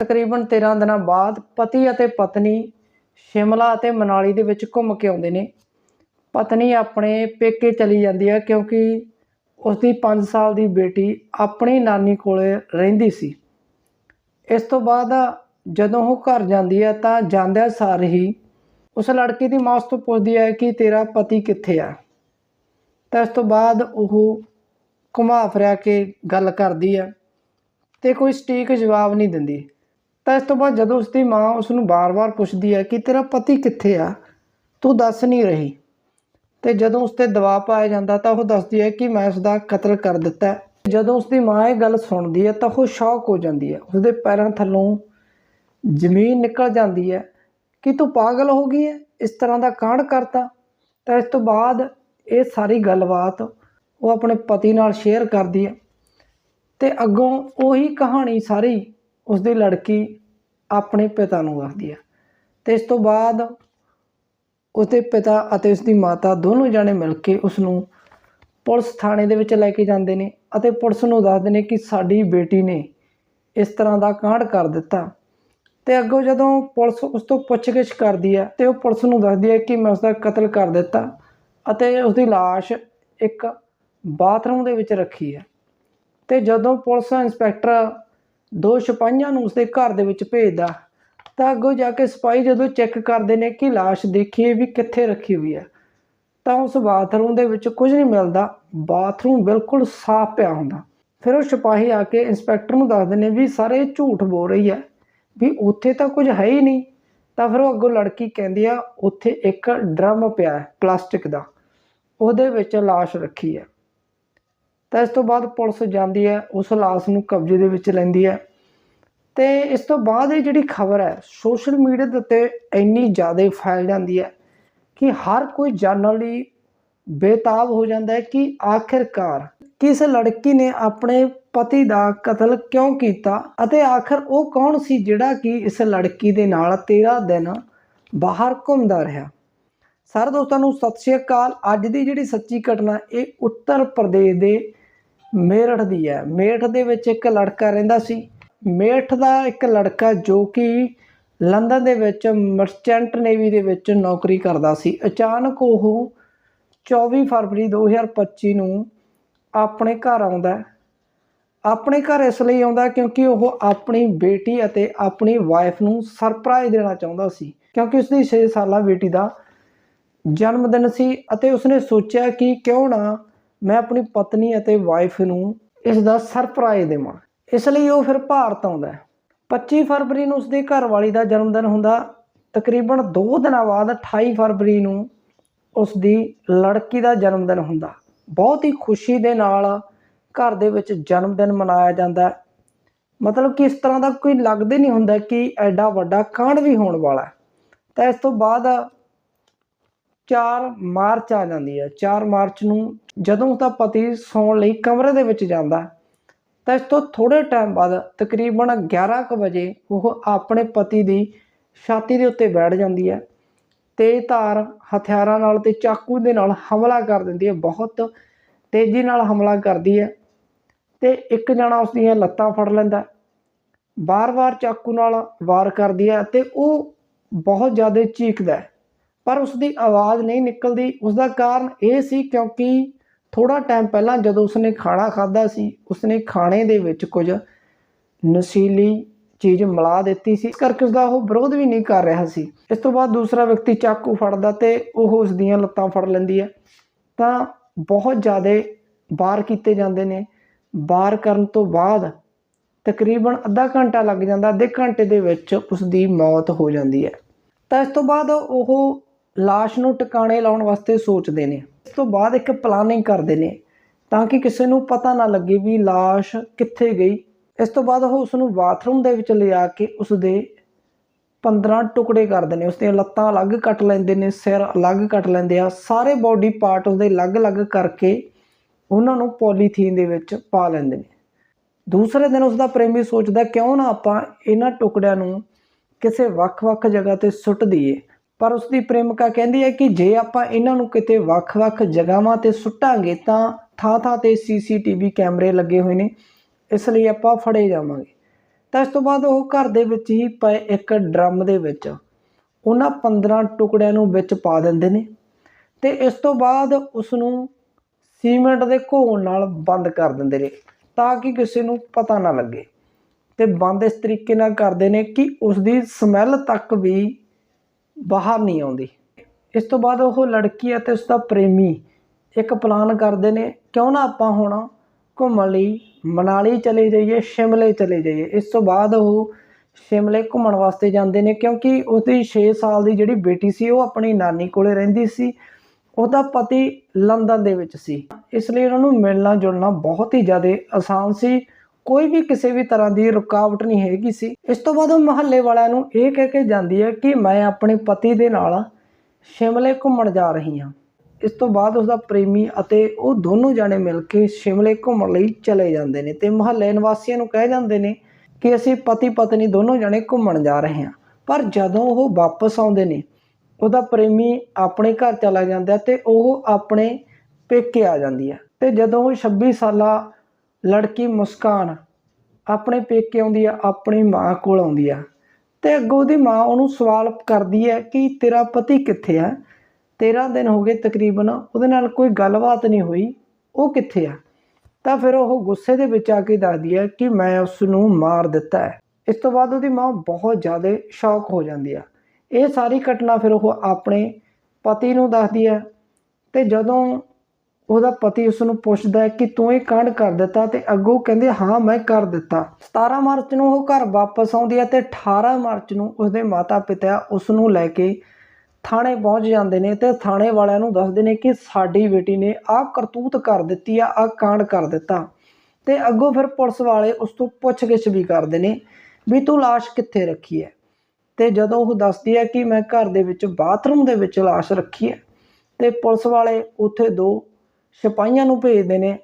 ਤਕਰੀਬਨ 13 ਦਿਨਾਂ ਬਾਅਦ ਪਤੀ ਅਤੇ ਪਤਨੀ ਸ਼ਿਮਲਾ ਅਤੇ ਮਨਾਲੀ ਦੇ ਵਿੱਚ ਘੁੰਮ ਕੇ ਆਉਂਦੇ ਨੇ। ਪਤਨੀ ਆਪਣੇ ਪੇਕੇ ਚਲੀ ਜਾਂਦੀ ਹੈ ਕਿਉਂਕਿ ਉਸ ਦੀ 5 ਸਾਲ ਦੀ ਬੇਟੀ ਆਪਣੀ ਨਾਨੀ ਕੋਲੇ ਰਹਿੰਦੀ ਸੀ। ਇਸ ਤੋਂ ਬਾਅਦ ਜਦੋਂ ਉਹ ਘਰ ਜਾਂਦੀ ਹੈ ਤਾਂ ਜਾਂਦਿਆਂ ਸਾਰ ਹੀ ਉਸ ਲੜਕੀ ਦੀ ਮਾਂ ਉਸ ਤੋਂ ਪੁੱਛਦੀ ਹੈ ਕਿ ਤੇਰਾ ਪਤੀ ਕਿੱਥੇ ਆ? ਤਾਂ ਇਸ ਤੋਂ ਬਾਅਦ ਉਹ ਘੁਮਾ ਫਿਰਿਆ ਕੇ ਗੱਲ ਕਰਦੀ ਹੈ ਤੇ ਕੋਈ ਸਟੀਕ ਜਵਾਬ ਨਹੀਂ ਦਿੰਦੀ। ਤਾਂ ਇਸ ਤੋਂ ਬਾਅਦ ਜਦੋਂ ਉਸਦੀ ਮਾਂ ਉਸ ਨੂੰ ਬਾਰ-ਬਾਰ ਪੁੱਛਦੀ ਹੈ ਕਿ ਤੇਰਾ ਪਤੀ ਕਿੱਥੇ ਆ, ਤੂੰ ਦੱਸ ਨਹੀਂ ਰਹੀ। ਤੇ ਜਦੋਂ ਉਸ ਤੇ ਦਬਾਅ ਪਾਇਆ ਜਾਂਦਾ ਤਾਂ ਉਹ ਦੱਸਦੀ ਹੈ ਕਿ ਮੈਂ ਉਸ ਦਾ ਕਤਲ ਕਰ ਦਿੱਤਾ ਜਦੋਂ ਉਸ ਦੀ ਮਾਂ ਇਹ ਗੱਲ ਸੁਣਦੀ ਹੈ ਤਾਂ ਉਹ ਸ਼ੌਕ ਹੋ ਜਾਂਦੀ ਹੈ। ਉਸ ਦੇ ਪੈਰਾਂ ਥੱਲੋਂ ਜ਼ਮੀਨ ਨਿਕਲ ਜਾਂਦੀ ਹੈ ਕਿ ਤੂੰ ਪਾਗਲ ਹੋ ਗਈ ਹੈ, ਇਸ ਤਰ੍ਹਾਂ ਦਾ ਕਾਂਡ ਕਰਤਾ। ਤਾਂ ਇਸ ਤੋਂ ਬਾਅਦ ਇਹ ਸਾਰੀ ਗੱਲਬਾਤ ਉਹ ਆਪਣੇ ਪਤੀ ਨਾਲ ਸ਼ੇਅਰ ਕਰਦੀ ਹੈ। ਤੇ ਅੱਗੋਂ ਉਹੀ ਕਹਾਣੀ ਸਾਰੀ ਉਸ ਦੀ ਲੜਕੀ ਆਪਣੇ ਪਿਤਾ ਨੂੰ ਦੱਸਦੀ ਹੈ। ਤੇ ਇਸ ਤੋਂ ਬਾਅਦ ਉਸਦੇ ਪਿਤਾ ਅਤੇ ਉਸਦੀ ਮਾਤਾ ਦੋਨੋਂ ਜਾਣੇ ਮਿਲ ਕੇ ਉਸ ਨੂੰ ਪੁਲਿਸ ਥਾਣੇ ਦੇ ਵਿੱਚ ਲੈ ਕੇ ਜਾਂਦੇ ਨੇ ਅਤੇ ਪੁਲਿਸ ਨੂੰ ਦੱਸਦੇ ਨੇ ਕਿ ਸਾਡੀ ਬੇਟੀ ਨੇ ਇਸ ਤਰ੍ਹਾਂ ਦਾ ਕਾਂਡ ਕਰ ਦਿੱਤਾ। ਤੇ ਅੱਗੋਂ ਜਦੋਂ ਪੁਲਿਸ ਉਸ ਤੋਂ ਪੁੱਛਗਿੱਛ ਕਰਦੀ ਹੈ ਤੇ ਉਹ ਪੁਲਿਸ ਨੂੰ ਦੱਸਦੀ ਹੈ ਕਿ ਮੈਂ ਉਸ ਦਾ ਕਤਲ ਕਰ ਦਿੱਤਾ ਅਤੇ ਉਸ ਦੀ ਲਾਸ਼ ਇੱਕ ਬਾਥਰੂਮ ਦੇ ਵਿੱਚ ਰੱਖੀ ਹੈ। ਤੇ ਜਦੋਂ ਪੁਲਿਸ ਇੰਸਪੈਕਟਰ ਦੋ ਸਿਪਾਹੀਆਂ ਨੂੰ ਉਸਦੇ ਘਰ ਦੇ ਵਿੱਚ ਭੇਜਦਾ। ਤਾਂ ਅੱਗੋਂ ਜਾ ਕੇ ਸਿਪਾਹੀ ਜਦੋਂ ਚੈੱਕ ਕਰਦੇ ਨੇ ਕਿ ਲਾਸ਼ ਦੇਖੀਏ ਵੀ ਕਿੱਥੇ ਰੱਖੀ ਹੋਈ ਹੈ, ਤਾਂ ਉਸ ਬਾਥਰੂਮ ਦੇ ਵਿੱਚ ਕੁਝ ਨਹੀਂ ਮਿਲਦਾ। ਬਾਥਰੂਮ ਬਿਲਕੁਲ ਸਾਫ਼ ਪਿਆ ਹੁੰਦਾ। ਫਿਰ ਉਹ ਸਿਪਾਹੀ ਆ ਕੇ ਇੰਸਪੈਕਟਰ ਨੂੰ ਦੱਸਦੇ ਨੇ ਵੀ ਸਾਰੇ ਝੂਠ ਬੋਲ ਰਹੀ ਹੈ। ਵੀ ਉੱਥੇ ਤਾਂ ਕੁਝ ਹੈ ਹੀ ਨਹੀਂ। ਤਾਂ ਫਿਰ ਉਹ ਅੱਗੋਂ ਲੜਕੀ ਕਹਿੰਦੀ ਆ, ਉੱਥੇ ਇੱਕ ਡਰਮ ਪਿਆ ਹੈ, ਪਲਾਸਟਿਕ ਦਾ। ਉਹਦੇ ਵਿੱਚ ਲਾਸ਼ ਰੱਖੀ ਹੈ। ਤਾਂ ਇਸ ਤੋਂ ਬਾਅਦ ਪੁਲਿਸ ਜਾਂਦੀ ਹੈ, ਉਸ ਲਾਸ਼ ਨੂੰ ਕਬਜ਼ੇ ਦੇ ਵਿੱਚ ਲੈਂਦੀ ਹੈ। ਤੇ ਇਸ ਤੋਂ ਬਾਅਦ ਇਹ ਜਿਹੜੀ ਖਬਰ ਹੈ, ਸੋਸ਼ਲ ਮੀਡੀਆ ਦੇ ਉੱਤੇ ਇੰਨੀ ਜ਼ਿਆਦਾ ਫੈਲ ਜਾਂਦੀ ਹੈ ਕਿ ਹਰ ਕੋਈ ਜਾਣਨ ਲਈ ਬੇਤਾਬ ਹੋ ਜਾਂਦਾ ਹੈ ਕਿ ਆਖਿਰਕਾਰ ਕਿਸ ਲੜਕੀ ਨੇ ਆਪਣੇ ਪਤੀ ਦਾ ਕਤਲ ਕਿਉਂ ਕੀਤਾ ਅਤੇ ਆਖਰ ਉਹ ਕੌਣ ਸੀ ਜਿਹੜਾ ਕਿ ਇਸ ਲੜਕੀ ਦੇ ਨਾਲ 13 ਦਿਨ ਬਾਹਰ ਘੁੰਮਦਾ ਰਿਹਾ। ਸਾਰੇ ਦੋਸਤਾਂ ਨੂੰ ਸਤਿ ਸ਼੍ਰੀ ਅਕਾਲ। ਅੱਜ ਦੀ ਜਿਹੜੀ ਸੱਚੀ ਘਟਨਾ, ਇਹ ਉੱਤਰ ਪ੍ਰਦੇਸ਼ ਦੇ ਮੇਰਠ ਦੀ ਹੈ। ਮੇਰਠ ਦੇ ਵਿੱਚ ਇੱਕ ਲੜਕਾ ਰਹਿੰਦਾ ਸੀ। ਮੇਰਠ ਦਾ ਇੱਕ ਲੜਕਾ ਜੋ ਕਿ ਲੰਡਨ ਦੇ ਵਿੱਚ ਮਰਚੈਂਟ ਨੇਵੀ ਦੇ ਵਿੱਚ ਨੌਕਰੀ ਕਰਦਾ ਸੀ। ਅਚਾਨਕ ਉਹ 24 ਫਰਵਰੀ 2025 ਨੂੰ ਆਪਣੇ ਘਰ ਆਉਂਦਾ ਆਪਣੇ ਘਰ ਇਸ ਲਈ ਆਉਂਦਾ ਕਿਉਂਕਿ ਉਹ ਆਪਣੀ ਬੇਟੀ ਅਤੇ ਆਪਣੀ ਵਾਈਫ ਨੂੰ ਸਰਪ੍ਰਾਈਜ਼ ਦੇਣਾ ਚਾਹੁੰਦਾ ਸੀ। ਕਿਉਂਕਿ ਉਸਦੀ 6 ਸਾਲਾ ਬੇਟੀ ਦਾ ਜਨਮ ਦਿਨ ਸੀ ਅਤੇ ਉਸਨੇ ਸੋਚਿਆ ਕਿ ਕਿਉਂ ਨਾ ਮੈਂ ਆਪਣੀ ਪਤਨੀ ਅਤੇ ਵਾਈਫ ਨੂੰ ਇਸ ਦਾ ਸਰਪ੍ਰਾਈਜ਼ ਦੇਵਾਂ। ਇਸ ਲਈ ਉਹ ਫਿਰ ਭਾਰਤ ਆਉਂਦਾ ਹੈ। 25 ਫਰਵਰੀ ਨੂੰ ਉਸਦੀ ਘਰਵਾਲੀ ਦਾ ਜਨਮ ਦਿਨ ਹੁੰਦਾ। ਤਕਰੀਬਨ 2 ਦਿਨਾਂ ਬਾਅਦ 28 ਫਰਵਰੀ ਨੂੰ ਉਸਦੀ ਲੜਕੀ ਦਾ ਜਨਮ ਦਿਨ ਹੁੰਦਾ। ਬਹੁਤ ਹੀ ਖੁਸ਼ੀ ਦੇ ਨਾਲ ਘਰ ਦੇ ਵਿੱਚ ਜਨਮ ਦਿਨ ਮਨਾਇਆ ਜਾਂਦਾ ਮਤਲਬ ਕਿ ਇਸ ਤਰ੍ਹਾਂ ਦਾ ਕੋਈ ਲੱਗਦੇ ਨਹੀਂ ਹੁੰਦਾ ਕਿ ਐਡਾ ਵੱਡਾ ਕਾਂਡ ਵੀ ਹੋਣ ਵਾਲਾ ਤਾਂ ਇਸ ਤੋਂ ਬਾਅਦ 4 ਮਾਰਚ ਆ ਜਾਂਦੀ ਹੈ। 4 ਮਾਰਚ ਨੂੰ ਜਦੋਂ ਉਸਦਾ ਪਤੀ ਸੌਣ ਲਈ ਕਮਰੇ ਦੇ ਵਿੱਚ ਜਾਂਦਾ, ਤਾਂ ਇਸ ਤੋਂ ਥੋੜੇ ਟਾਈਮ ਬਾਅਦ ਤਕਰੀਬਨ 11 ਕੁ ਵਜੇ ਉਹ ਆਪਣੇ ਪਤੀ ਦੀ ਛਾਤੀ ਦੇ ਉੱਤੇ ਬੈਠ ਜਾਂਦੀ ਹੈ ਤੇਜ਼ ਧਾਰ ਹਥਿਆਰਾਂ ਨਾਲ ਤੇ ਚਾਕੂ ਦੇ ਨਾਲ ਹਮਲਾ ਕਰ ਦਿੰਦੀ ਹੈ। ਬਹੁਤ ਤੇਜ਼ੀ ਨਾਲ ਹਮਲਾ ਕਰਦੀ ਹੈ ਤੇ ਇੱਕ ਜਣਾ ਉਸ ਦੀਆਂ ਲੱਤਾਂ ਫੜ ਲੈਂਦਾ ਬਾਰ-ਬਾਰ ਚਾਕੂ ਨਾਲ ਵਾਰ ਕਰਦੀ ਹੈ ਤੇ ਉਹ ਬਹੁਤ ਜ਼ਿਆਦਾ ਚੀਕਦਾ ਹੈ। ਪਰ ਉਸ ਦੀ ਆਵਾਜ਼ ਨਹੀਂ ਨਿਕਲਦੀ। ਉਸ ਦਾ ਕਾਰਨ ਇਹ ਸੀ ਕਿਉਂਕਿ ਥੋੜਾ ਟਾਈਮ ਪਹਿਲਾਂ ਜਦੋਂ ਉਸਨੇ ਖਾਣਾ ਖਾਦਾ ਸੀ, ਉਸਨੇ ਖਾਣੇ ਦੇ ਵਿੱਚ ਕੁਝ ਨਸ਼ੀਲੀ ਚੀਜ਼ ਮਿਲਾ ਦਿੱਤੀ ਸੀ। ਇਸ ਕਰਕੇ ਉਸਦਾ ਉਹ ਵਿਰੋਧ ਵੀ ਨਹੀਂ ਕਰ ਰਿਹਾ ਸੀ। ਇਸ ਤੋਂ ਬਾਅਦ ਦੂਸਰਾ ਵਿਅਕਤੀ ਚਾਕੂ ਫੜਦਾ ਤੇ ਉਹ ਉਸ ਦੀਆਂ ਲੱਤਾਂ ਫੜ ਲੈਂਦੀ ਹੈ। ਤਾਂ ਬਹੁਤ ਜ਼ਿਆਦਾ ਬਾਰ ਕੀਤੇ ਜਾਂਦੇ ਨੇ। ਬਾਰ ਕਰਨ ਤੋਂ ਬਾਅਦ ਤਕਰੀਬਨ ਅੱਧਾ ਘੰਟਾ ਲੱਗ ਜਾਂਦਾ, ਅੱਧੇ ਘੰਟੇ ਦੇ ਵਿੱਚ ਉਸ ਦੀ ਮੌਤ ਹੋ ਜਾਂਦੀ ਹੈ। ਤਾਂ ਇਸ ਤੋਂ ਬਾਅਦ ਉਹ ਲਾਸ਼ ਨੂੰ ਟਿਕਾਣੇ ਲਾਉਣ ਵਾਸਤੇ ਸੋਚਦੇ ਨੇ। ਇਸ ਤੋਂ ਬਾਅਦ ਇੱਕ ਪਲਾਨਿੰਗ ਕਰਦੇ ਨੇ ਤਾਂ ਕਿ ਕਿਸੇ ਨੂੰ ਪਤਾ ਨਾ ਲੱਗੇ ਵੀ ਲਾਸ਼ ਕਿੱਥੇ ਗਈ। ਇਸ ਤੋਂ ਬਾਅਦ ਉਹ ਉਸ ਨੂੰ ਬਾਥਰੂਮ ਦੇ ਵਿੱਚ ਲਿਆ ਕੇ ਉਸ ਦੇ 15 ਟੁਕੜੇ ਕਰਦੇ ਨੇ। ਉਸ ਦੀਆਂ ਲੱਤਾਂ ਅਲੱਗ ਕੱਟ ਲੈਂਦੇ ਨੇ, ਸਿਰ ਅਲੱਗ ਕੱਟ ਲੈਂਦੇ ਆ। ਸਾਰੇ ਬਾਡੀ ਪਾਰਟ ਉਸਦੇ ਅਲੱਗ-ਅਲੱਗ ਕਰਕੇ ਉਹਨਾਂ ਨੂੰ ਪੋਲੀਥੀਨ ਦੇ ਵਿੱਚ ਪਾ ਲੈਂਦੇ ਨੇ। ਦੂਸਰੇ ਦਿਨ ਉਸ ਦਾ ਪ੍ਰੇਮੀ ਸੋਚਦਾ, ਕਿਉਂ ਨਾ ਆਪਾਂ ਇਹਨਾਂ ਟੁਕੜਿਆਂ ਨੂੰ ਕਿਸੇ ਵੱਖ-ਵੱਖ ਜਗ੍ਹਾ ਤੇ ਸੁੱਟ ਦਈਏ? ਪਰ ਉਸ ਦੀ ਪ੍ਰੇਮਿਕਾ ਕਹਿੰਦੀ ਹੈ ਕਿ ਜੇ ਆਪਾਂ ਇਹਨਾਂ ਨੂੰ ਕਿਤੇ ਵੱਖ-ਵੱਖ ਜਗ੍ਹਾਵਾਂ ਤੇ ਸੁੱਟਾਂਗੇ ਤਾਂ ਥਾਂ-ਥਾਂ ਤੇ ਸੀਸੀਟੀਵੀ ਕੈਮਰੇ ਲੱਗੇ ਹੋਏ ਨੇ, ਇਸ ਲਈ ਆਪਾਂ ਫੜੇ ਜਾਵਾਂਗੇ। ਤਾਂ ਇਸ ਤੋਂ ਬਾਅਦ ਉਹ ਘਰ ਦੇ ਵਿੱਚ ਹੀ ਪਏ ਇੱਕ ਡਰਮ ਦੇ ਵਿੱਚ, ਉਹਨਾਂ 15 ਟੁਕੜਿਆਂ ਨੂੰ ਵਿੱਚ ਪਾ ਦਿੰਦੇ ਨੇ ਤੇ ਇਸ ਤੋਂ ਬਾਅਦ ਉਸ ਨੂੰ ਸੀਮੈਂਟ ਦੇ ਘੋਲ ਨਾਲ ਬੰਦ ਕਰ ਦਿੰਦੇ ਨੇ ਤਾਂ ਕਿ ਕਿਸੇ ਨੂੰ ਪਤਾ ਨਾ ਲੱਗੇ ਤੇ ਬੰਦ ਇਸ ਤਰੀਕੇ ਨਾਲ ਕਰਦੇ ਨੇ ਕਿ ਉਸ ਦੀ ਸਮੈਲ ਤੱਕ ਵੀ ਬਾਹਰ ਨਹੀਂ ਆਉਂਦੀ। ਇਸ ਤੋਂ ਬਾਅਦ ਉਹ ਲੜਕੀ ਅਤੇ ਉਸ ਦਾ ਪ੍ਰੇਮੀ ਇੱਕ ਪਲਾਨ ਕਰਦੇ ਨੇ, ਕਿਉਂ ਨਾ ਆਪਾਂ ਹੁਣ ਘੁੰਮਣ ਲਈ ਮਨਾਲੀ ਚਲੇ ਜਾਈਏ, ਸ਼ਿਮਲੇ ਚਲੇ ਜਾਈਏ। ਇਸ ਤੋਂ ਬਾਅਦ ਉਹ ਸ਼ਿਮਲੇ ਘੁੰਮਣ ਵਾਸਤੇ ਜਾਂਦੇ ਨੇ, ਕਿਉਂਕਿ ਉਸਦੀ 6 ਸਾਲ ਦੀ ਜਿਹੜੀ ਬੇਟੀ ਸੀ, ਉਹ ਆਪਣੀ ਨਾਨੀ ਕੋਲੇ ਰਹਿੰਦੀ ਸੀ। ਉਹਦਾ ਪਤੀ ਲੰਡਨ ਦੇ ਵਿੱਚ ਸੀ। ਇਸ ਲਈ ਉਹਨਾਂ ਨੂੰ ਮਿਲਣਾ ਜੁਲਣਾ ਬਹੁਤ ਹੀ ਜ਼ਿਆਦਾ ਆਸਾਨ ਸੀ। ਕੋਈ ਵੀ ਕਿਸੇ ਵੀ ਤਰ੍ਹਾਂ ਦੀ ਰੁਕਾਵਟ ਨਹੀਂ ਹੈਗੀ ਸੀ। ਇਸ ਤੋਂ ਬਾਅਦ ਉਹ ਮਹੱਲੇ ਵਾਲਿਆਂ ਨੂੰ ਇਹ ਕਹਿ ਕੇ ਜਾਂਦੀ ਹੈ ਕਿ ਮੈਂ ਆਪਣੇ ਪਤੀ ਦੇ ਨਾਲ ਸ਼ਿਮਲੇ ਘੁੰਮਣ ਜਾ ਰਹੀ ਹਾਂ। ਇਸ ਤੋਂ ਬਾਅਦ ਉਸਦਾ ਪ੍ਰੇਮੀ ਅਤੇ ਉਹ ਦੋਨੋਂ ਜਾਣੇ ਮਿਲ ਕੇ ਸ਼ਿਮਲੇ ਘੁੰਮਣ ਲਈ ਚਲੇ ਜਾਂਦੇ ਨੇ ਤੇ ਮੁਹੱਲੇ ਨਿਵਾਸੀਆਂ ਨੂੰ ਕਹਿ ਜਾਂਦੇ ਨੇ ਕਿ ਅਸੀਂ ਪਤੀ ਪਤਨੀ ਦੋਨੋਂ ਜਾਣੇ ਘੁੰਮਣ ਜਾ ਰਹੇ ਹਾਂ। ਪਰ ਜਦੋਂ ਉਹ ਵਾਪਸ ਆਉਂਦੇ ਨੇ, ਉਹਦਾ ਪ੍ਰੇਮੀ ਆਪਣੇ ਘਰ ਚਲਾ ਜਾਂਦਾ ਤੇ ਉਹ ਆਪਣੇ ਪੇਕੇ ਆ ਜਾਂਦੀ ਹੈ ਤੇ ਜਦੋਂ ਉਹ 26 ਸਾਲਾ ਲੜਕੀ ਮੁਸਕਾਨ ਆਪਣੇ ਪੇਕੇ ਆਉਂਦੀ ਆ, ਆਪਣੀ ਮਾਂ ਕੋਲ ਆਉਂਦੀ ਆ। ਤੇ ਅੱਗੋਂ ਉਹਦੀ ਮਾਂ ਉਹਨੂੰ ਸਵਾਲ ਕਰਦੀ ਹੈ ਕਿ ਤੇਰਾ ਪਤੀ ਕਿੱਥੇ ਆ? 13 ਦਿਨ ਹੋ ਗਏ ਤਕਰੀਬਨ ਉਹਦੇ ਨਾਲ ਕੋਈ ਗੱਲਬਾਤ ਨਹੀਂ ਹੋਈ, ਉਹ ਕਿੱਥੇ ਆ? ਤਾਂ ਫਿਰ ਉਹ ਗੁੱਸੇ ਦੇ ਵਿੱਚ ਆ ਕੇ ਦੱਸਦੀ ਹੈ ਕਿ ਮੈਂ ਉਸ ਨੂੰ ਮਾਰ ਦਿੱਤਾ ਹੈ। ਇਸ ਤੋਂ ਬਾਅਦ ਉਹਦੀ ਮਾਂ ਬਹੁਤ ਜ਼ਿਆਦਾ ਸ਼ੌਕ ਹੋ ਜਾਂਦੀ ਆ। ਇਹ ਸਾਰੀ ਘਟਨਾ ਫਿਰ ਉਹ ਆਪਣੇ ਪਤੀ ਨੂੰ ਦੱਸਦੀ ਹੈ ਤੇ ਜਦੋਂ ਉਹਦਾ ਪਤੀ ਉਸ ਨੂੰ ਪੁੱਛਦਾ ਹੈ ਕਿ ਤੂੰ ਇਹ ਕਾਂਡ ਕਰ ਦਿੱਤਾ ਤੇ ਅੱਗੋਂ ਕਹਿੰਦੇ, ਹਾਂ, ਮੈਂ ਕਰ ਦਿੱਤਾ। 17 ਮਾਰਚ ਨੂੰ ਉਹ ਘਰ ਵਾਪਸ ਆਉਂਦੀ ਹੈ ਤੇ 18 ਮਾਰਚ ਨੂੰ ਉਸਦੇ ਮਾਤਾ ਪਿਤਾ ਉਸ ਨੂੰ ਲੈ ਕੇ ਥਾਣੇ ਪਹੁੰਚ ਜਾਂਦੇ ਨੇ ਤੇ ਥਾਣੇ ਵਾਲਿਆਂ ਨੂੰ ਦੱਸਦੇ ਨੇ ਕਿ ਸਾਡੀ ਬੇਟੀ ਨੇ ਆਹ ਕਰਤੂਤ ਕਰ ਦਿੱਤੀ ਆ, ਆਹ ਕਾਂਡ ਕਰ ਦਿੱਤਾ। ਤੇ ਅੱਗੋਂ ਫਿਰ ਪੁਲਿਸ ਵਾਲੇ ਉਸ ਤੋਂ ਪੁੱਛਗਿੱਛ ਵੀ ਕਰਦੇ ਨੇ ਵੀ ਤੂੰ ਲਾਸ਼ ਕਿੱਥੇ ਰੱਖੀ ਹੈ? ਤੇ ਜਦੋਂ ਉਹ ਦੱਸਦੀ ਹੈ ਕਿ ਮੈਂ ਘਰ ਦੇ ਵਿੱਚ ਬਾਥਰੂਮ ਦੇ ਵਿੱਚ ਲਾਸ਼ ਰੱਖੀ ਹੈ ਤੇ ਪੁਲਿਸ ਵਾਲੇ ਉੱਥੇ ਦੋ ਸਿਪਾਹੀਆਂ ਨੂੰ ਭੇਜਦੇ ਨੇ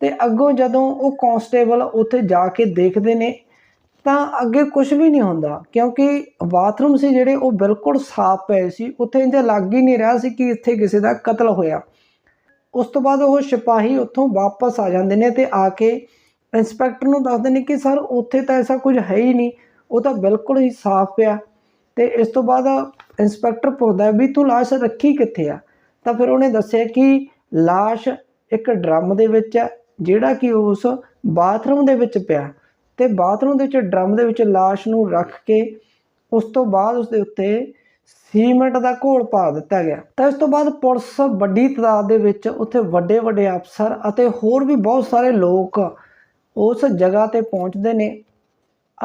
ਤੇ ਅੱਗੋਂ ਜਦੋਂ ਉਹ ਕਾਂਸਟੇਬਲ ਉੱਥੇ ਜਾ ਕੇ ਦੇਖਦੇ ਨੇ, ਤਾਂ ਅੱਗੇ ਕੁਝ ਵੀ ਨਹੀਂ ਹੁੰਦਾ, ਕਿਉਂਕਿ ਬਾਥਰੂਮ ਸੀ ਜਿਹੜੇ ਉਹ ਬਿਲਕੁਲ ਸਾਫ਼ ਪਏ ਸੀ, ਉੱਥੇ ਇੰਜ ਲੱਗ ਹੀ ਨਹੀਂ ਰਿਹਾ ਸੀ ਕਿ ਇੱਥੇ ਕਿਸੇ ਦਾ ਕਤਲ ਹੋਇਆ। ਉਸ ਤੋਂ ਬਾਅਦ ਉਹ ਸਿਪਾਹੀ ਉੱਥੋਂ ਵਾਪਸ ਆ ਜਾਂਦੇ ਨੇ ਤੇ ਆ ਕੇ ਇੰਸਪੈਕਟਰ ਨੂੰ ਦੱਸਦੇ ਨੇ ਕਿ, ਸਰ, ਉੱਥੇ ਤਾਂ ਐਸਾ ਕੁਝ ਹੈ ਹੀ ਨਹੀਂ, ਉਹ ਤਾਂ ਬਿਲਕੁਲ ਹੀ ਸਾਫ਼ ਪਿਆ। ਤੇ ਇਸ ਤੋਂ ਬਾਅਦ ਇੰਸਪੈਕਟਰ ਪੁੱਛਦਾ ਵੀ, ਤੂੰ ਲਾਸ਼ ਰੱਖੀ ਕਿੱਥੇ ਆ? ਤਾਂ ਫਿਰ ਉਹਨੇ ਦੱਸਿਆ ਕਿ ਲਾਸ਼ ਇੱਕ ਡਰਮ ਦੇ ਵਿੱਚ ਹੈ, ਜਿਹੜਾ ਕਿ ਉਸ ਬਾਥਰੂਮ ਦੇ ਵਿੱਚ ਪਿਆ। ਤੇ ਬਾਥਰੂਮ ਦੇ ਵਿੱਚ, ਡਰਮ ਦੇ ਵਿੱਚ ਲਾਸ਼ ਨੂੰ ਰੱਖ ਕੇ ਉਸ ਤੋਂ ਬਾਅਦ ਉਸ ਦੇ ਉੱਤੇ ਸੀਮੈਂਟ ਦਾ ਘੋਲ ਪਾ ਦਿੱਤਾ ਗਿਆ। ਤਾਂ ਇਸ ਤੋਂ ਬਾਅਦ ਪੁਲਿਸ ਵੱਡੀ ਤਾਦਾਦ ਦੇ ਵਿੱਚ ਉੱਥੇ ਵੱਡੇ ਵੱਡੇ ਅਫਸਰ ਅਤੇ ਹੋਰ ਵੀ ਬਹੁਤ ਸਾਰੇ ਲੋਕ ਉਸ ਜਗ੍ਹਾ ਤੇ ਪਹੁੰਚਦੇ ਨੇ।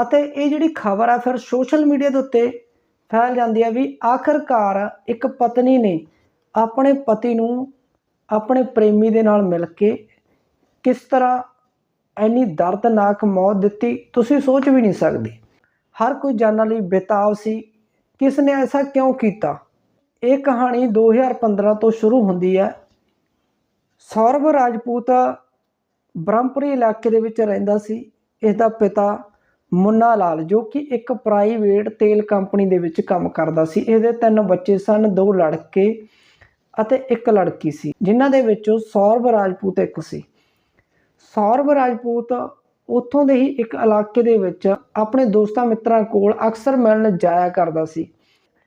ਅਤੇ ਇਹ ਜਿਹੜੀ ਖਬਰ ਆ, ਫਿਰ ਸੋਸ਼ਲ ਮੀਡੀਆ ਦੇ ਉੱਤੇ ਫੈਲ ਜਾਂਦੀ ਹੈ ਵੀ ਆਖਰਕਾਰ ਇੱਕ ਪਤਨੀ ਨੇ ਆਪਣੇ ਪਤੀ ਨੂੰ ਆਪਣੇ ਪ੍ਰੇਮੀ ਦੇ ਨਾਲ ਮਿਲ ਕੇ ਕਿਸ ਤਰ੍ਹਾਂ ਐਨੀ ਦਰਦਨਾਕ ਮੌਤ ਦਿੱਤੀ, ਤੁਸੀਂ ਸੋਚ ਵੀ ਨਹੀਂ ਸਕਦੇ। ਹਰ ਕੋਈ ਜਾਣਨ ਲਈ ਬੇਤਾਬ ਸੀ ਕਿਸ ਨੇ ਐਸਾ ਕਿਉਂ ਕੀਤਾ? ਇਹ ਕਹਾਣੀ 2015 ਤੋਂ ਸ਼ੁਰੂ ਹੁੰਦੀ ਹੈ। ਸੌਰਵ ਰਾਜਪੂਤ ਬ੍ਰਹਮਪੁਰੀ ਇਲਾਕੇ ਦੇ ਵਿੱਚ ਰਹਿੰਦਾ ਸੀ। ਇਸ ਦਾ ਪਿਤਾ ਮੁੰਨਾ ਲਾਲ, ਜੋ ਕਿ ਇੱਕ ਪ੍ਰਾਈਵੇਟ ਤੇਲ ਕੰਪਨੀ ਦੇ ਵਿੱਚ ਕੰਮ ਕਰਦਾ ਸੀ। ਇਹਦੇ ਤਿੰਨ ਬੱਚੇ ਸਨ, ਦੋ ਲੜਕੇ ਅਤੇ ਇੱਕ ਲੜਕੀ ਸੀ, ਜਿਨ੍ਹਾਂ ਦੇ ਵਿੱਚੋਂ ਸੌਰਵ ਰਾਜਪੂਤ ਇੱਕ ਸੀ। ਸੌਰਵ ਰਾਜਪੂਤ ਉੱਥੋਂ ਦੇ ਹੀ ਇੱਕ ਇਲਾਕੇ ਦੇ ਵਿੱਚ ਆਪਣੇ ਦੋਸਤਾਂ ਮਿੱਤਰਾਂ ਕੋਲ ਅਕਸਰ ਮਿਲਣ ਜਾਇਆ ਕਰਦਾ ਸੀ।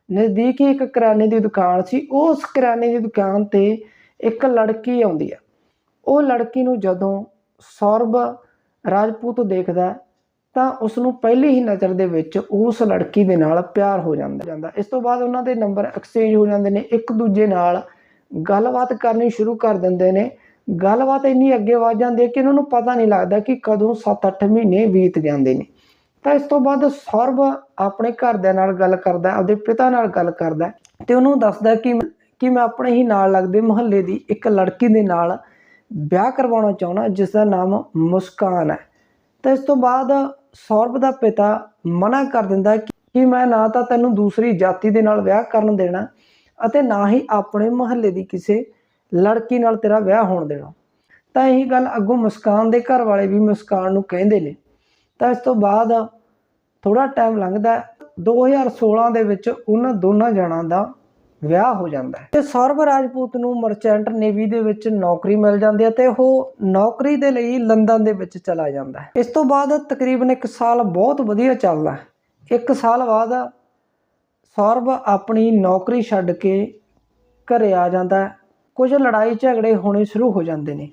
ਨਜ਼ਦੀਕ ਹੀ ਇੱਕ ਕਰਿਆਨੇ ਦੀ ਦੁਕਾਨ ਸੀ ਉਸ ਕਰਿਆਨੇ ਦੀ ਦੁਕਾਨ ਤੇ ਇੱਕ ਲੜਕੀ ਆਉਂਦੀ ਹੈ। ਉਹ ਲੜਕੀ ਨੂੰ ਜਦੋਂ ਸੌਰਵ ਰਾਜਪੂਤ ਦੇਖਦਾ ਤਾਂ ਉਸ ਨੂੰ ਪਹਿਲੀ ਹੀ ਨਜ਼ਰ ਦੇ ਵਿੱਚ ਉਸ ਲੜਕੀ ਦੇ ਨਾਲ ਪਿਆਰ ਹੋ ਜਾਂਦਾ ਜਾਂਦਾ ਇਸ ਤੋਂ ਬਾਅਦ ਉਹਨਾਂ ਦੇ ਨੰਬਰ ਐਕਸਚੇਂਜ ਹੋ ਜਾਂਦੇ ਨੇ, ਇੱਕ ਦੂਜੇ ਨਾਲ ਗੱਲਬਾਤ ਕਰਨੀ ਸ਼ੁਰੂ ਕਰ ਦਿੰਦੇ ਨੇ। ਗੱਲਬਾਤ ਇੰਨੀ ਅੱਗੇ ਵਧ ਜਾਂਦੀ ਹੈ ਕਿ ਉਹਨਾਂ ਨੂੰ ਪਤਾ ਨਹੀਂ ਲੱਗਦਾ ਕਿ ਕਦੋਂ 7-8 ਮਹੀਨੇ ਬੀਤ ਜਾਂਦੇ ਨੇ। ਤਾਂ ਇਸ ਤੋਂ ਬਾਅਦ ਸੌਰਵ ਆਪਣੇ ਘਰਦਿਆਂ ਨਾਲ ਗੱਲ ਕਰਦਾ, ਆਪਦੇ ਪਿਤਾ ਨਾਲ ਗੱਲ ਕਰਦਾ ਤੇ ਉਹਨੂੰ ਦੱਸਦਾ ਕਿ ਕਿ ਮੈਂ ਆਪਣੇ ਹੀ ਨਾਲ ਲੱਗਦੇ ਮੁਹੱਲੇ ਦੀ ਇੱਕ ਲੜਕੀ ਦੇ ਨਾਲ ਵਿਆਹ ਕਰਵਾਉਣਾ ਚਾਹੁੰਦਾ, ਜਿਸ ਦਾ ਨਾਮ ਮੁਸਕਾਨ ਹੈ। ਤਾਂ ਇਸ ਤੋਂ ਬਾਅਦ ਸੌਰਭ ਦਾ ਪਿਤਾ ਮਨਾ ਕਰ ਦਿੰਦਾ ਕਿ ਮੈਂ ਨਾ ਤਾਂ ਤੈਨੂੰ ਦੂਸਰੀ ਜਾਤੀ ਦੇ ਨਾਲ ਵਿਆਹ ਕਰਨ ਦੇਣਾ ਅਤੇ ਨਾ ਹੀ ਆਪਣੇ ਮੁਹੱਲੇ ਦੀ ਕਿਸੇ ਲੜਕੀ ਨਾਲ ਤੇਰਾ ਵਿਆਹ ਹੋਣ ਦੇਣਾ। ਤਾਂ ਇਹੀ ਗੱਲ ਅੱਗੋਂ ਮੁਸਕਾਨ ਦੇ ਘਰ ਵਾਲੇ ਵੀ ਮੁਸਕਾਨ ਨੂੰ ਕਹਿੰਦੇ ਨੇ। ਤਾਂ ਇਸ ਤੋਂ ਬਾਅਦ ਥੋੜਾ ਟਾਈਮ ਲੰਘਦਾ ਹੈ। 2016 ਦੇ ਵਿੱਚ ਉਹਨਾਂ ਦੋਨਾਂ ਜਣਾਂ ਦਾ ਵਿਆਹ ਹੋ ਜਾਂਦਾ ਹੈ। ਤੇ ਸੌਰਵ ਰਾਜਪੂਤ ਨੂੰ ਮਰਚੈਂਟ ਨੇਵੀ ਦੇ ਵਿੱਚ ਨੌਕਰੀ ਮਿਲ ਜਾਂਦੀ ਹੈ ਤੇ ਉਹ ਨੌਕਰੀ ਦੇ ਲਈ ਲੰਡਨ ਦੇ ਵਿੱਚ ਚਲਾ ਜਾਂਦਾ ਹੈ। ਇਸ ਤੋਂ ਬਾਅਦ ਤਕਰੀਬਨ 1 ਸਾਲ ਬਹੁਤ ਵਧੀਆ ਚੱਲਦਾ ਹੈ। 1 ਸਾਲ ਬਾਅਦ ਸੌਰਵ ਆਪਣੀ ਨੌਕਰੀ ਛੱਡ ਕੇ ਘਰੇ ਆ ਜਾਂਦਾ ਕੁਝ ਲੜਾਈ ਝਗੜੇ ਹੋਣੇ ਸ਼ੁਰੂ ਹੋ ਜਾਂਦੇ ਨੇ।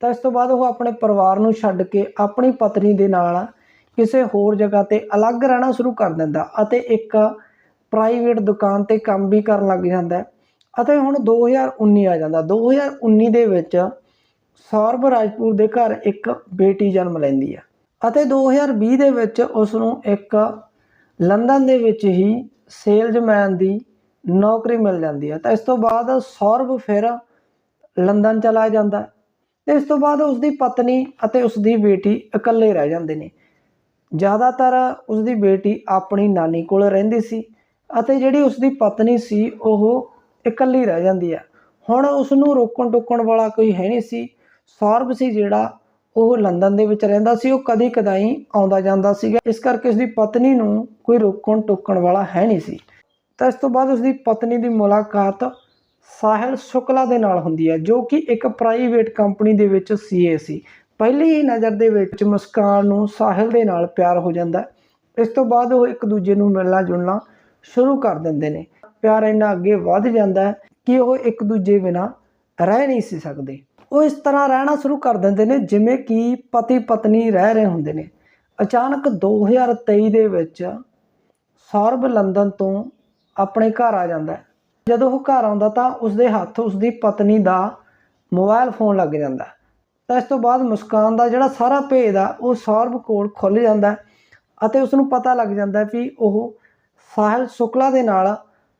ਤਾਂ ਇਸ ਤੋਂ ਬਾਅਦ ਉਹ ਆਪਣੇ ਪਰਿਵਾਰ ਨੂੰ ਛੱਡ ਕੇ ਆਪਣੀ ਪਤਨੀ ਦੇ ਨਾਲ ਕਿਸੇ ਹੋਰ ਜਗ੍ਹਾ ਤੇ ਅਲੱਗ ਰਹਿਣਾ ਸ਼ੁਰੂ ਕਰ ਦਿੰਦਾ ਅਤੇ ਇੱਕ ਪ੍ਰਾਈਵੇਟ ਦੁਕਾਨ ਤੇ ਕੰਮ ਵੀ ਕਰਨ ਲੱਗ ਜਾਂਦਾ ਅਤੇ ਹੁਣ 2019 ਆ ਜਾਂਦਾ। 2019 ਦੇ ਵਿੱਚ ਸੌਰਵ ਰਾਜਪੂਤ ਦੇ ਘਰ ਇੱਕ ਬੇਟੀ ਜਨਮ ਲੈਂਦੀ ਹੈ। ਅਤੇ 2020 ਦੇ ਵਿੱਚ ਉਸ ਨੂੰ ਇੱਕ ਲੰਡਨ ਦੇ ਵਿੱਚ ਹੀ ਸੇਲਜ਼ਮੈਨ ਦੀ ਨੌਕਰੀ ਮਿਲ ਜਾਂਦੀ ਹੈ। ਤਾਂ ਇਸ ਤੋਂ ਬਾਅਦ ਸੌਰਵ ਫਿਰ ਲੰਡਨ ਚਲਾ ਜਾਂਦਾ ਹੈ ਤੇ ਇਸ ਤੋਂ ਬਾਅਦ ਉਸ ਦੀ ਪਤਨੀ ਅਤੇ ਉਸ ਦੀ ਬੇਟੀ ਇਕੱਲੇ ਰਹਿ ਜਾਂਦੇ ਨੇ। ਜ਼ਿਆਦਾਤਰ ਉਸ ਦੀ ਬੇਟੀ ਆਪਣੀ ਨਾਨੀ ਕੋਲ ਰਹਿੰਦੀ ਸੀ ਅਤੇ ਜਿਹੜੀ ਉਸ ਦੀ ਪਤਨੀ ਸੀ ਉਹ ਇਕੱਲੀ ਰਹਿ ਜਾਂਦੀ ਹੈ। ਹੁਣ ਉਸ ਨੂੰ ਰੋਕਣ ਟੋਕਣ ਵਾਲਾ ਕੋਈ ਹੈ ਨਹੀਂ ਸੀ। ਸੌਰਵ ਸੀ ਜਿਹੜਾ ਉਹ ਲੰਡਨ ਦੇ ਵਿੱਚ ਰਹਿੰਦਾ ਸੀ, ਉਹ ਕਦੀ ਕਦਾਈ ਆਉਂਦਾ ਜਾਂਦਾ ਸੀਗਾ। ਇਸ ਕਰਕੇ ਉਸ ਦੀ ਪਤਨੀ ਨੂੰ ਕੋਈ ਰੋਕਣ ਟੋਕਣ ਵਾਲਾ ਹੈ ਨਹੀਂ ਸੀ। ਤਾਂ ਇਸ ਤੋਂ ਬਾਅਦ ਉਸ ਦੀ ਪਤਨੀ ਦੀ ਮੁਲਾਕਾਤ ਸਾਹਿਲ ਸ਼ੁਕਲਾ ਦੇ ਨਾਲ ਹੁੰਦੀ ਹੈ, ਜੋ ਕਿ ਇੱਕ ਪ੍ਰਾਈਵੇਟ ਕੰਪਨੀ ਦੇ ਵਿੱਚ ਸੀਏ ਸੀ। ਪਹਿਲੀ ਹੀ ਨਜ਼ਰ ਦੇ ਵਿੱਚ ਮੁਸਕਾਨ ਨੂੰ ਸਾਹਿਲ ਦੇ ਨਾਲ ਪਿਆਰ ਹੋ ਜਾਂਦਾ ਇਸ ਤੋਂ ਬਾਅਦ ਉਹ ਇੱਕ ਦੂਜੇ ਨੂੰ ਮਿਲਣਾ ਜੁਲਣਾ ਸ਼ੁਰੂ ਕਰ ਦਿੰਦੇ ਨੇ। ਪਿਆਰ ਇੰਨਾ ਅੱਗੇ ਵੱਧ ਜਾਂਦਾ ਕਿ ਉਹ ਇੱਕ ਦੂਜੇ ਬਿਨਾ ਰਹਿ ਨਹੀਂ ਸੀ ਸਕਦੇ। ਉਹ ਇਸ ਤਰ੍ਹਾਂ ਰਹਿਣਾ ਸ਼ੁਰੂ ਕਰ ਦਿੰਦੇ ਨੇ, ਜਿਵੇਂ ਕਿ ਪਤੀ ਪਤਨੀ ਰਹਿ ਰਹੇ ਹੁੰਦੇ ਨੇ। ਅਚਾਨਕ 2023 ਦੇ ਵਿੱਚ ਸੌਰਭ ਲੰਡਨ ਤੋਂ ਆਪਣੇ ਘਰ ਆ ਜਾਂਦਾ ਜਦੋਂ ਉਹ ਘਰ ਆਉਂਦਾ ਤਾਂ ਉਸਦੇ ਹੱਥ ਉਸਦੀ ਪਤਨੀ ਦਾ ਮੋਬਾਈਲ ਫੋਨ ਲੱਗ ਜਾਂਦਾ ਤਾਂ ਇਸ ਤੋਂ ਬਾਅਦ ਮੁਸਕਾਨ ਦਾ ਜਿਹੜਾ ਸਾਰਾ ਭੇਦ ਆ, ਉਹ ਸੌਰਭ ਕੋਲ ਖੁੱਲ ਜਾਂਦਾ ਅਤੇ ਉਸ ਨੂੰ ਪਤਾ ਲੱਗ ਜਾਂਦਾ ਵੀ ਉਹ ਸਾਹਿਲ ਸ਼ੁਕਲਾ ਦੇ ਨਾਲ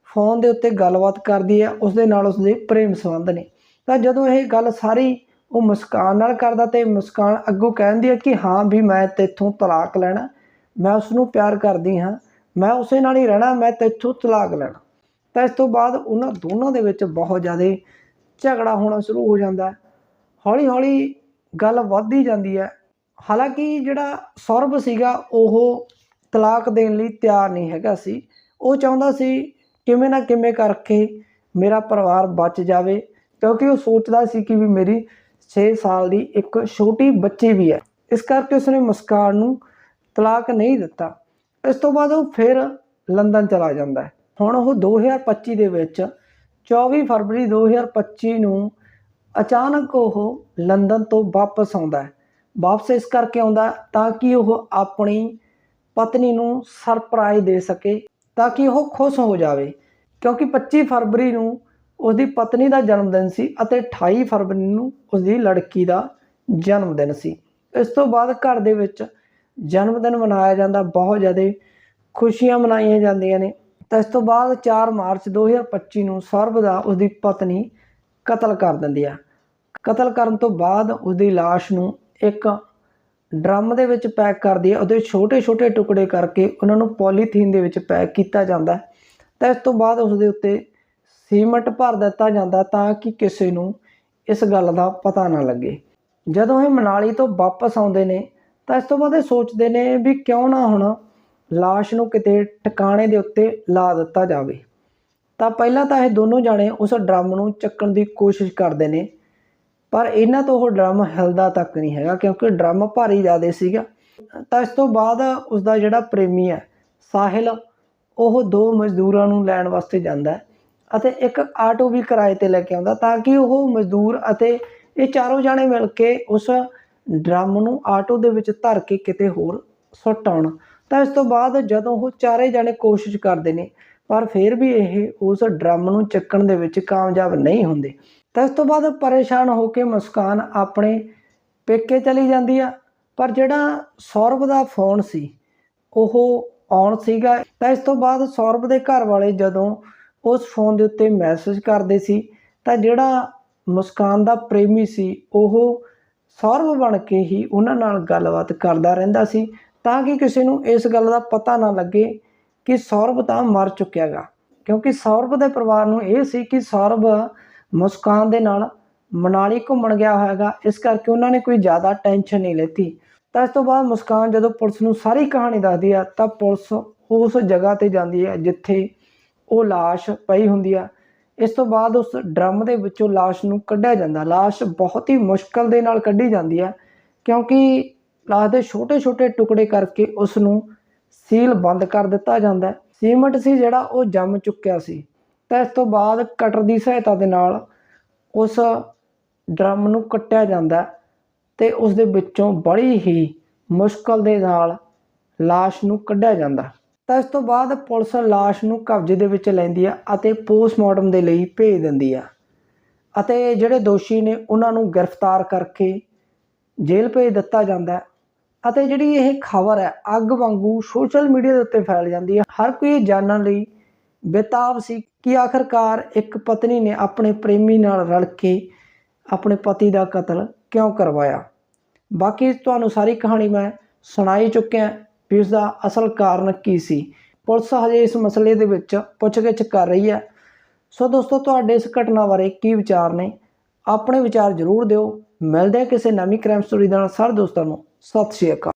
ਫੋਨ ਦੇ ਉੱਤੇ ਗੱਲਬਾਤ ਕਰਦੀ ਹੈ ਉਸ ਦੇ ਨਾਲ ਉਸਦੇ ਪ੍ਰੇਮ ਸੰਬੰਧ ਨੇ। ਤਾਂ ਜਦੋਂ ਇਹ ਗੱਲ ਸਾਰੀ ਉਹ ਮੁਸਕਾਨ ਨਾਲ ਕਰਦਾ ਤੇ ਮੁਸਕਾਨ ਅੱਗੋਂ ਕਹਿੰਦੀ ਹੈ ਕਿ ਹਾਂ ਵੀ ਮੈਂ ਤੇਥੋਂ ਤਲਾਕ ਲੈਣਾ, ਮੈਂ ਉਸ ਨੂੰ ਪਿਆਰ ਕਰਦੀ ਹਾਂ, ਮੈਂ ਉਸੇ ਨਾਲ ਹੀ ਰਹਿਣਾ, ਮੈਂ ਤੇਥੋਂ ਤਲਾਕ ਲੈਣਾ। ਤਾਂ ਇਸ ਤੋਂ ਬਾਅਦ ਉਹਨਾਂ ਦੋਨਾਂ ਦੇ ਵਿੱਚ ਬਹੁਤ ਜ਼ਿਆਦਾ ਝਗੜਾ ਹੋਣਾ ਸ਼ੁਰੂ ਹੋ ਜਾਂਦਾ ਹੌਲੀ ਹੌਲੀ ਗੱਲ ਵੱਧਦੀ ਜਾਂਦੀ ਹੈ। ਹਾਲਾਂਕਿ ਜਿਹੜਾ ਸੌਰਵ ਸੀਗਾ, ਉਹ ਤਲਾਕ ਦੇਣ ਲਈ ਤਿਆਰ ਨਹੀਂ ਹੈਗਾ ਸੀ। ਉਹ ਚਾਹੁੰਦਾ ਸੀ ਕਿਵੇਂ ਨਾ ਕਿਵੇਂ ਕਰਕੇ ਮੇਰਾ ਪਰਿਵਾਰ ਬਚ ਜਾਵੇ। ਕਿਉਂਕਿ ਉਹ ਸੋਚਦਾ ਸੀ ਕਿ ਵੀ ਮੇਰੀ 6 ਸਾਲ ਦੀ ਇੱਕ ਛੋਟੀ ਬੱਚੀ ਵੀ ਹੈ। ਇਸ ਕਰਕੇ ਉਸਨੇ ਮੁਸਕਾਨ ਨੂੰ ਤਲਾਕ ਨਹੀਂ ਦਿੱਤਾ। ਇਸ ਤੋਂ ਬਾਅਦ ਉਹ ਫਿਰ ਲੰਡਨ ਚਲਾ ਜਾਂਦਾ ਹੈ। ਹੁਣ ਉਹ 2025 ਦੇ ਵਿੱਚ 24 ਫਰਵਰੀ 2025 ਨੂੰ ਅਚਾਨਕ ਉਹ ਲੰਡਨ ਤੋਂ ਵਾਪਸ ਆਉਂਦਾ ਹੈ। ਵਾਪਸ ਇਸ ਕਰਕੇ ਆਉਂਦਾ ਤਾਂ ਕਿ ਉਹ ਆਪਣੀ ਪਤਨੀ ਨੂੰ ਸਰਪ੍ਰਾਈਜ਼ ਦੇ ਸਕੇ, ਤਾਂ ਕਿ ਉਹ ਖੁਸ਼ ਹੋ ਜਾਵੇ। ਕਿਉਂਕਿ 25 ਫਰਵਰੀ ਨੂੰ ਉਸਦੀ ਪਤਨੀ ਦਾ ਜਨਮ ਦਿਨ ਸੀ ਅਤੇ 28 ਫਰਵਰੀ ਨੂੰ ਉਸਦੀ ਲੜਕੀ ਦਾ ਜਨਮ ਦਿਨ ਸੀ। ਇਸ ਤੋਂ ਬਾਅਦ ਘਰ ਦੇ ਵਿੱਚ ਜਨਮ ਦਿਨ ਮਨਾਇਆ ਜਾਂਦਾ, ਬਹੁਤ ਜ਼ਿਆਦਾ ਖੁਸ਼ੀਆਂ ਮਨਾਈਆਂ ਜਾਂਦੀਆਂ ਨੇ। ਤਾਂ ਇਸ ਤੋਂ ਬਾਅਦ 4 ਮਾਰਚ 2025 ਨੂੰ ਸਰਬ ਦਾ ਉਸਦੀ ਪਤਨੀ ਕਤਲ ਕਰ ਦਿੰਦੀ ਆ। ਕਤਲ ਕਰਨ ਤੋਂ ਬਾਅਦ ਉਸਦੀ লাশ ਨੂੰ ਇੱਕ ਡਰਮ ਦੇ ਵਿੱਚ ਪੈਕ ਕਰਦੀ ਹੈ ਉਹਦੇ ਛੋਟੇ ਛੋਟੇ ਟੁਕੜੇ ਕਰਕੇ ਉਹਨਾਂ ਨੂੰ ਪੋਲੀਥੀਨ ਦੇ ਵਿੱਚ ਪੈਕ ਕੀਤਾ ਜਾਂਦਾ। ਹੈ ਤਾਂ ਇਸ ਤੋਂ ਬਾਅਦ ਉਸ ਦੇ ਉੱਤੇ ਸੀਮਟ ਭਰ ਦਿੱਤਾ ਜਾਂਦਾ ਤਾਂ ਕਿ ਕਿਸੇ ਨੂੰ ਇਸ ਗੱਲ ਦਾ ਪਤਾ ਨਾ ਲੱਗੇ। ਜਦੋਂ ਇਹ ਮਨਾਲੀ ਤੋਂ ਵਾਪਸ ਆਉਂਦੇ ਨੇ, ਤਾਂ ਇਸ ਤੋਂ ਬਾਅਦ ਇਹ ਸੋਚਦੇ ਨੇ ਵੀ ਕਿਉਂ ਨਾ ਹੁਣ লাশ ਨੂੰ ਕਿਤੇ ਟਿਕਾਣੇ ਦੇ ਉੱਤੇ ਲਾ ਦਿੱਤਾ ਜਾਵੇ। ਤਾਂ ਪਹਿਲਾਂ ਤਾਂ ਇਹ ਦੋਨੋਂ ਜਾਣੇ ਉਸ ਡਰਮ ਨੂੰ ਚੱਕਣ ਦੀ ਕੋਸ਼ਿਸ਼ ਕਰਦੇ ਨੇ, ਪਰ ਇਹਨਾਂ ਤੋਂ ਉਹ ਡਰਮ ਹਿਲਦਾ ਤੱਕ ਨਹੀਂ ਹੈਗਾ ਕਿਉਂਕਿ ਡਰਮ ਭਾਰੀ ਜ਼ਿਆਦੇ ਸੀਗਾ। ਤਾਂ ਇਸ ਤੋਂ ਬਾਅਦ ਉਸ ਦਾ ਜਿਹੜਾ ਪ੍ਰੇਮੀ ਹੈ, ਸਾਹਿਲ, ਉਹ ਦੋ ਮਜ਼ਦੂਰਾਂ ਨੂੰ ਲੈਣ ਵਾਸਤੇ ਜਾਂਦਾ ਹੈ। ਅਤੇ ਇੱਕ ਆਟੋ ਵੀ ਕਿਰਾਏ ਤੇ ਲੈ ਕੇ ਆਉਂਦਾ ਤਾਂ ਕਿ ਉਹ ਮਜ਼ਦੂਰ ਅਤੇ ਇਹ ਚਾਰੋਂ ਜਾਣੇ ਮਿਲ ਕੇ ਉਸ ਡਰਮ ਨੂੰ ਆਟੋ ਦੇ ਵਿੱਚ ਧਰ ਕੇ ਕਿਤੇ ਹੋਰ ਸੁੱਟ ਆਉਣ। ਤਾਂ ਇਸ ਤੋਂ ਬਾਅਦ ਜਦੋਂ ਉਹ ਚਾਰੇ ਜਾਣੇ ਕੋਸ਼ਿਸ਼ ਕਰਦੇ ਨੇ, ਪਰ ਫਿਰ ਵੀ ਇਹ ਉਸ ਡਰਮ ਨੂੰ ਚੱਕਣ ਦੇ ਵਿੱਚ ਕਾਮਯਾਬ ਨਹੀਂ ਹੁੰਦੇ। ਤਾਂ ਇਸ ਤੋਂ ਬਾਅਦ ਪਰੇਸ਼ਾਨ ਹੋ ਕੇ ਮੁਸਕਾਨ ਆਪਣੇ ਪੇਕੇ ਚਲੀ ਜਾਂਦੀ ਆ, ਪਰ ਜਿਹੜਾ ਸੌਰਵ ਦਾ ਫੋਨ ਸੀ, ਉਹ ਔਨ ਸੀਗਾ। ਤਾਂ ਇਸ ਤੋਂ ਬਾਅਦ ਸੌਰਵ ਦੇ ਘਰ ਵਾਲੇ ਜਦੋਂ ਉਸ ਫੋਨ ਦੇ ਉੱਤੇ ਮੈਸੇਜ ਕਰਦੇ ਸੀ ਤਾਂ ਜਿਹੜਾ ਮੁਸਕਾਨ ਦਾ ਪ੍ਰੇਮੀ ਸੀ, ਉਹ ਸੌਰਵ ਬਣ ਕੇ ਹੀ ਉਹਨਾਂ ਨਾਲ ਗੱਲਬਾਤ ਕਰਦਾ ਰਹਿੰਦਾ ਸੀ ਤਾਂ ਕਿ ਕਿਸੇ ਨੂੰ ਇਸ ਗੱਲ ਦਾ ਪਤਾ ਨਾ ਲੱਗੇ ਕਿ ਸੌਰਵ ਤਾਂ ਮਰ ਚੁੱਕਿਆਗਾ ਕਿਉਂਕਿ ਸੌਰਵ ਦੇ ਪਰਿਵਾਰ ਨੂੰ ਇਹ ਸੀ ਕਿ ਸੌਰਵ ਮੁਸਕਾਨ ਦੇ ਨਾਲ ਮਨਾਲੀ ਘੁੰਮਣ ਗਿਆ ਹੋਇਆਗਾ ਇਸ ਕਰਕੇ ਉਹਨਾਂ ਨੇ ਕੋਈ ਜ਼ਿਆਦਾ ਟੈਨਸ਼ਨ ਨਹੀਂ ਲੈਤੀ। ਤਾਂ ਇਸ ਤੋਂ ਬਾਅਦ ਮੁਸਕਾਨ ਜਦੋਂ ਪੁਲਿਸ ਨੂੰ ਸਾਰੀ ਕਹਾਣੀ ਦੱਸਦੀ ਆ ਤਾਂ ਪੁਲਿਸ ਉਸ ਜਗ੍ਹਾ ਤੇ ਜਾਂਦੀ ਹੈ ਜਿੱਥੇ ਉਹ লাশ ਪਈ ਹੁੰਦੀ ਆ ਇਸ ਤੋਂ ਬਾਅਦ ਉਸ ਡਰਮ ਦੇ ਵਿੱਚੋਂ লাশ ਨੂੰ ਕੱਢਿਆ ਜਾਂਦਾ লাশ ਬਹੁਤ ਹੀ ਮੁਸ਼ਕਲ ਦੇ ਨਾਲ ਕੱਢੀ ਜਾਂਦੀ ਆ ਕਿਉਂਕਿ লাশ ਦੇ ਛੋਟੇ-ਛੋਟੇ ਟੁਕੜੇ ਕਰਕੇ ਉਸ ਨੂੰ ਸੀਲ ਬੰਦ ਕਰ ਦਿੱਤਾ ਜਾਂਦਾ ਹੈ ਸੀਮਟ ਸੀ ਜਿਹੜਾ ਉਹ ਜੰਮ ਚੁੱਕਿਆ ਸੀ ਤਾਂ ਇਸ ਤੋਂ ਬਾਅਦ ਕਟਰ ਦੀ ਸਹਾਇਤਾ ਦੇ ਨਾਲ ਉਸ ਡਰਮ ਨੂੰ ਕੱਟਿਆ ਜਾਂਦਾ ਹੈ ਤੇ ਉਸ ਦੇ ਵਿੱਚੋਂ ਬੜੀ ਹੀ ਮੁਸ਼ਕਲ ਦੇ ਨਾਲ লাশ ਨੂੰ ਕੱਢਿਆ ਜਾਂਦਾ ਤਾਂ ਇਸ ਤੋਂ ਬਾਅਦ ਪੁਲਿਸ লাশ ਨੂੰ ਕਬਜ਼ੇ ਦੇ ਵਿੱਚ ਲੈਂਦੀ ਆ ਅਤੇ ਪੋਸਟਮਾਰਟਮ ਦੇ ਲਈ ਭੇਜ ਦਿੰਦੀ ਆ। ਅਤੇ ਜਿਹੜੇ ਦੋਸ਼ੀ ਨੇ ਉਹਨਾਂ ਨੂੰ ਗ੍ਰਿਫਤਾਰ ਕਰਕੇ ਜੇਲ੍ਹ ਭੇਜ ਦਿੱਤਾ ਜਾਂਦਾ ਅਤੇ ਜਿਹੜੀ ਇਹ ਖਬਰ ਹੈ, ਅੱਗ ਵਾਂਗੂ ਸੋਸ਼ਲ ਮੀਡੀਆ ਦੇ ਉੱਤੇ ਫੈਲ ਜਾਂਦੀ ਹੈ ਹਰ ਕੋਈ ਜਾਣਨ ਲਈ ਬੇਤਾਬ ਸੀ ਕਿ ਆਖਰਕਾਰ ਇੱਕ ਪਤਨੀ ਨੇ ਆਪਣੇ ਪ੍ਰੇਮੀ ਨਾਲ ਰਲ ਕੇ ਆਪਣੇ ਪਤੀ ਦਾ ਕਤਲ ਕਿਉਂ ਕਰਵਾਇਆ। ਬਾਕੀ ਤੁਹਾਨੂੰ ਸਾਰੀ ਕਹਾਣੀ ਮੈਂ ਸੁਣਾਈ ਚੁੱਕਿਆ। ਵੀ ਉਸ ਦਾ ਅਸਲ ਕਾਰਨ ਕੀ ਸੀ? ਪੁਲਿਸ ਹਜੇ ਇਸ ਮਸਲੇ ਦੇ ਵਿੱਚ ਪੁੱਛਗਿੱਛ ਕਰ ਰਹੀ ਹੈ। ਸੋ ਦੋਸਤੋ, ਤੁਹਾਡੇ ਇਸ ਘਟਨਾ ਬਾਰੇ ਕੀ ਵਿਚਾਰ ਨੇ? ਆਪਣੇ ਵਿਚਾਰ ਜ਼ਰੂਰ ਦਿਓ। ਮਿਲਦੇ ਕਿਸੇ ਨਵੀਂ ਕ੍ਰਾਈਮ ਸਟੋਰੀ ਦੇ ਨਾਲ। ਸਾਰੇ ਦੋਸਤਾਂ ਨੂੰ ਸਤਿ ਸ਼੍ਰੀ ਅਕਾਲ।